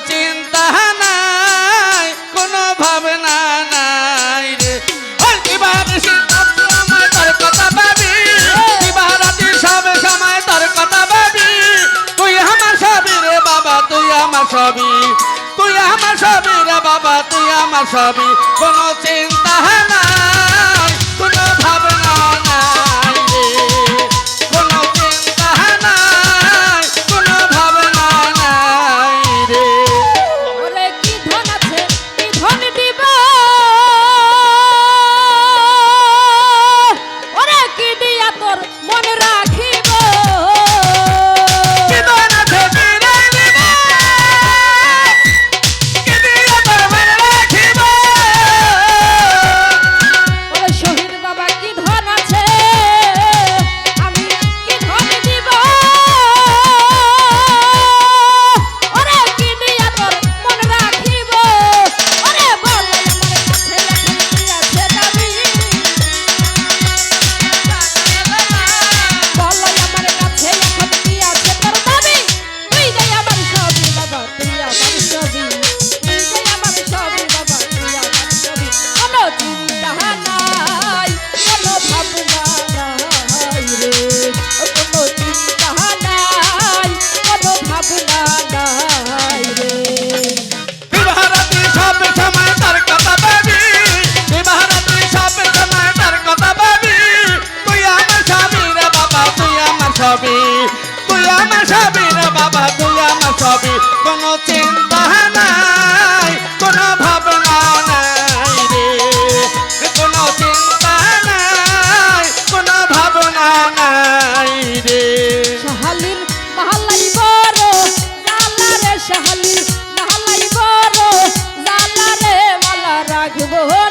চিন্তা নাই, কোনো ভাবনা নাই রে। হ্যাঁ, সময় তোর ভাবি। তুই আমার সবই রে বাবা, তুই আমার সবই। তুই আমার সবই রে বাবা, তুই আমার সবই। কোনো চিন্তা you go home.